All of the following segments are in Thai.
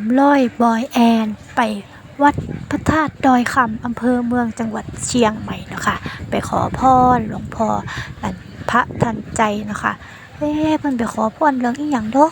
ามร้อยบอยแอนไปวัดพระธาตุดอยคำอำเภอเมืองจังหวัดเชียงใหม่นะคะไปขอพรหลวงพ่ออพระทันใจนะคะเอ๊ะเพิ่นไปขอพรเรื่องอีหยังเด้อ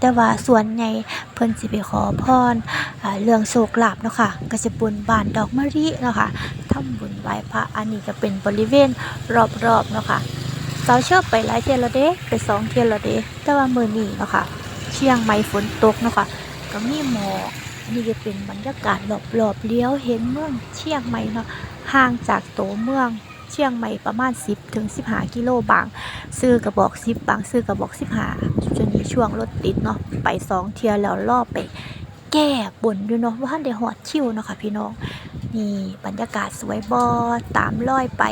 แต่ว่าส่วนใหญ่เพิ่นสิไปขอพรเรื่องโชคลาภเนาะค่ะก็สิบุญบานดอกมะลิเนาะค่ะทำบุญไหว้พระอันนี้ก็เป็นบริเวณรอบๆเนาะค่ะสาวเชื่อไปหลายเที่ยวแล้วเด้ไปสองเที่ยวแล้วเด้แต่ว่ามื้อนี้เนาะค่ะเชียงใหม่ฝนตกเนาะค่ะ ก็มีหมอกนี่ก็เป็นบรรยากาศรอบๆเลี้ยวเห็นเมืองเชียงใหม่เนาะห่างจากโตเมืองเชียงใหม่ประมาณ 10ถึง15 กิโลบาง ซื้อกระบอก 10 บาง ซื้อกระบอก 15จนนี้ช่วงรถติดเนาะไปสองเทียแล้วรอบไป แก้บนด้วยเนาะว่าท่านได้หอดคิวเนาะค่ะพี่น้อง นี่บรรยากาศสวยบอตามร้อยไป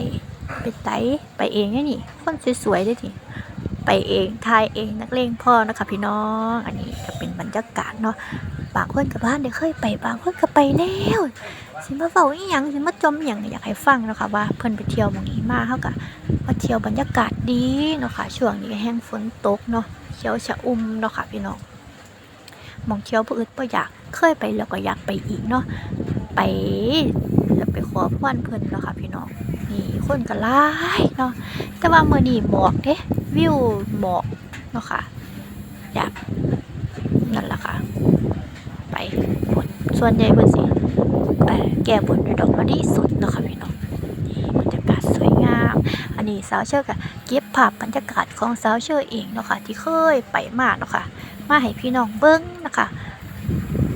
เป็นไตไปเองไงนี่คนสวยๆได้ที ไปเองทายเองนักเลงพ่อนะคะพี่น้อง อันนี้ก็เป็นบรรยากาศเนาะบางคนกับบ้านได้เคยไปบางคนก็ไปแล้วสิมาเฝ้าอีหยังสิมาจมอหย่างอยากให้ฟังเนาะค่ะว่าเพิ่นไปเที่ยวมองนี้มาเฮาก็มาเที่ยวบรรยากาศดีเนาะค่ะช่วงนี้แห้งฝนตกเนาะเขียวชะอุ่มเนาะค่ะพี่น้องมองเที่ยวบ่อึดบ่อยากเคยไปแล้วก็อยากไปอีกเนาะไปแล้วไปขอพรเพิ่นเนาะค่ะพี่น้อง นี่คนก็หลายเนาะแต่ว่ามื้อนี้หมอกเด้วิวหมอกเนาะค่ะอยากนั่นล่ะค่ะ ไปบนส่วนใหญ่เพิ่นสิแก้บนด้วยดอกมะลิสดเนาะค่ะพี่น้องนี่บรรยากาศสวยงาม อันนี้สาวเชื่อก็เก็บภาพบรรยากาศของสาวเชื่อเองเนาะค่ะที่เคยไปมาเนาะค่ะมาให้พี่น้องเบิ่งนะคะ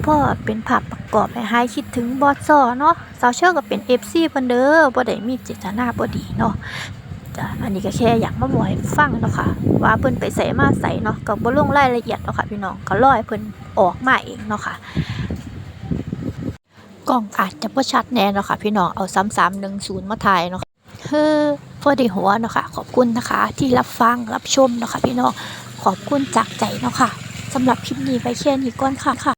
เพราะเป็นภาพประกอบให้หายคิดถึงบอสซอเนาะสาวเชื่อก็เป็น FC เพิ่นเด้อบ่ได้มีเจตนาบ่ดีเนาะจ้ะอันนี้ก็แค่อยากมาบอกให้ฟังเนาะค่ะ ว่าเพิ่นไปใส่มาใส่เนาะก็บ่ลงรายละเอียดเนาะค่ะพี่น้องก็รอให้เพิ่นออกมาเองเนาะค่ะกล้องอาจจะบ่ชัดแน่เนาะค่ะพี่น้องเอา3310มาถ่ายเนาะเฮ้อพอด้หัวเนาะค่ะขอบคุณนะคะ ที่รับฟังรับชมเนาะค่ะพี่น้องขอบคุณจากใจเนาะค่ะสำหรับคลิปนี้ไปแค่นี้ก่อนค่ะค่ะ